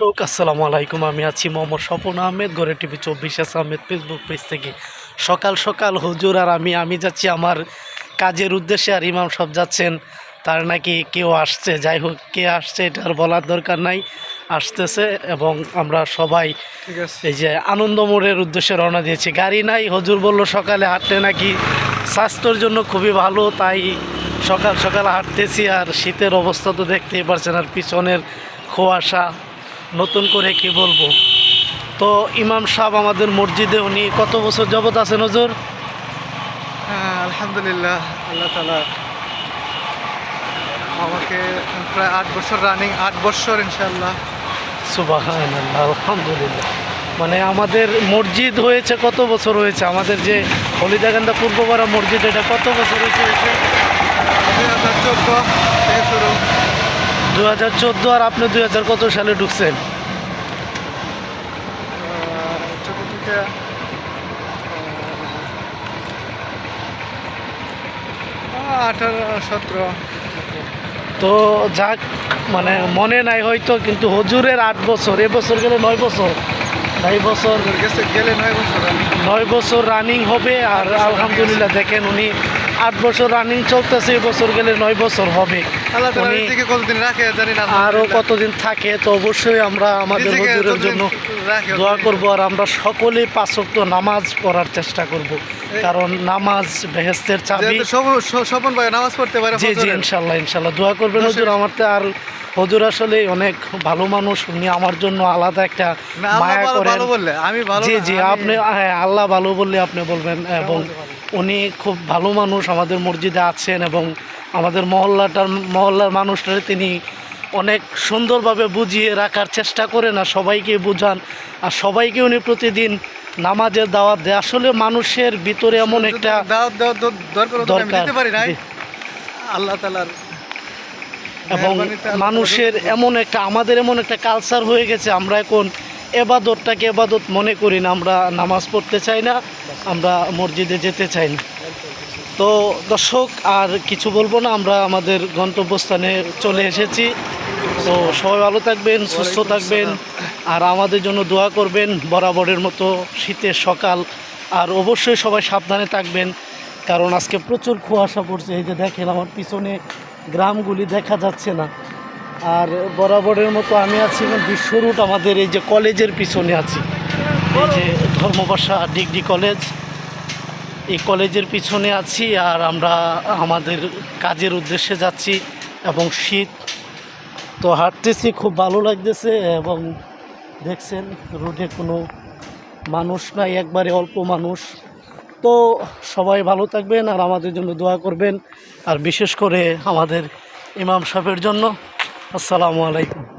দর্শক আসসালামু আলাইকুম। আমি আছি মোহাম্মদ স্বপন আহমেদ গড়ে টিভি চব্বিশ এস আহমেদ ফেসবুক পেজ থেকে। সকাল সকাল হুজুর আর আমি আমি যাচ্ছি আমার কাজের উদ্দেশ্যে আর ইমাম সব যাচ্ছেন। তার নাকি কেউ আসছে যাই হোক কে আসছে এটা আর বলার দরকার নাই। আসতেছে এবং আমরা সবাই এই যে আনন্দ মোড়ের উদ্দেশ্যে রওনা দিয়েছি। গাড়ি নাই হজুর বলল সকালে হাঁটতে নাকি স্বাস্থ্যের জন্য খুবই ভালো তাই সকাল সকাল হাঁটতেছি আর শীতের অবস্থা তো দেখতেই পারছেন আর পিছনের কুয়াশা নতুন করে কি বলব? তো ইমাম সাহেব আমাদের মসজিদে উনি কত বছর যাবত আছেন হজুর? হ্যাঁ আলহামদুলিল্লাহ আল্লাহ তালা আমাকে প্রায় আট বছর রানিং আট বছর ইনশাল্লাহ সুবাহ আলহামদুলিল্লাহ। মানে আমাদের মসজিদ হয়েছে কত বছর হয়েছে? আমাদের যে হলিদাগান্দা পূর্বপাড়া মসজিদ এটা কত বছর হয়েছে? চোদ্দ। দু হাজার চোদ্দ আর আপনি দুই হাজার কত সালে ঢুকছেন? আঠারো সতেরো। তো যাক মানে মনে নাই হয়তো কিন্তু হজুরের আট বছর এবছর গেলে নয় বছর? নয় বছর গেলে নয় বছর। নয় বছর রানিং হবে আর আলহামদুলিল্লাহ দেখেন উনি আট বছর রানিং চলতেছে এবছর গেলে নয় বছর হবে। নিজেকে কতদিন আরও থাকে তো অবশ্যই আমরা আমাদের হজুরের জন্য দোয়া করব আর আমরা সকলেই পাঁচক্ত নামাজ পড়ার চেষ্টা করব। কারণ নামাজ বেহেস্তের চাবি। স্বপন- ভাই নামাজ পড়তে পারে জি জি ইনশাল্লাহ ইনশাল্লাহ। দোয়া করবেন হজুর আমার তো আর হুজুর আসলে অনেক ভালো মানুষ উনি আমার জন্য আলাদা একটা মায়া করেন। জি জি আপনি হ্যাঁ আল্লাহ ভালো বললে আপনি বলবেন এবং পারি। উনি খুব ভালো মানুষ আমাদের মসজিদে আছেন এবং আমাদের মহল্লাটার মহল্লার মানুষটারে তিনি অনেক সুন্দরভাবে বুঝিয়ে রাখার চেষ্টা করেন আর সবাইকে বুঝান। আর সবাইকে উনি প্রতিদিন নামাজের দাওয়াত দেয়। আসলে মানুষের ভিতরে এমন একটা দরকার। আল্লাহ তালার এবং মানুষের এমন একটা আমাদের এমন একটা কালচার হয়ে গেছে আমরা এখন এবাদতটাকে এবাদত মনে করি না আমরা নামাজ পড়তে চাই না আমরা মসজিদে যেতে চাই না। তো দর্শক আর কিছু বলব না আমরা আমাদের গন্তব্যস্থানে চলে এসেছি। তো সবাই ভালো থাকবেন সুস্থ থাকবেন আর আমাদের জন্য দোয়া করবেন বরাবরের মতো শীতের সকাল। আর অবশ্যই সবাই সাবধানে থাকবেন কারণ আজকে প্রচুর কুয়াশা পড়ছে এই যে দেখেন আমার পিছনে গ্রামগুলি দেখা যাচ্ছে না। আর বরাবরের মতো আমি আছি বিশ্ব রুট, আমাদের এই যে কলেজের পিছনে আছি। এই যে ধর্মবাসা ডিগ্রি কলেজ, এই কলেজের পিছনে আছি আর আমরা আমাদের কাজের উদ্দেশ্যে যাচ্ছি এবং শীত তো হাঁটতেছি, খুব ভালো লাগতেছে এবং দেখছেন রোডে কোনো মানুষ নাই, একবারে অল্প মানুষ। তো সবাই ভালো থাকবেন আর আমাদের জন্য দোয়া করবেন। আর বিশেষ করে আমাদের ইমাম সাহেবের জন্য। আসসালামু আলাইকুম।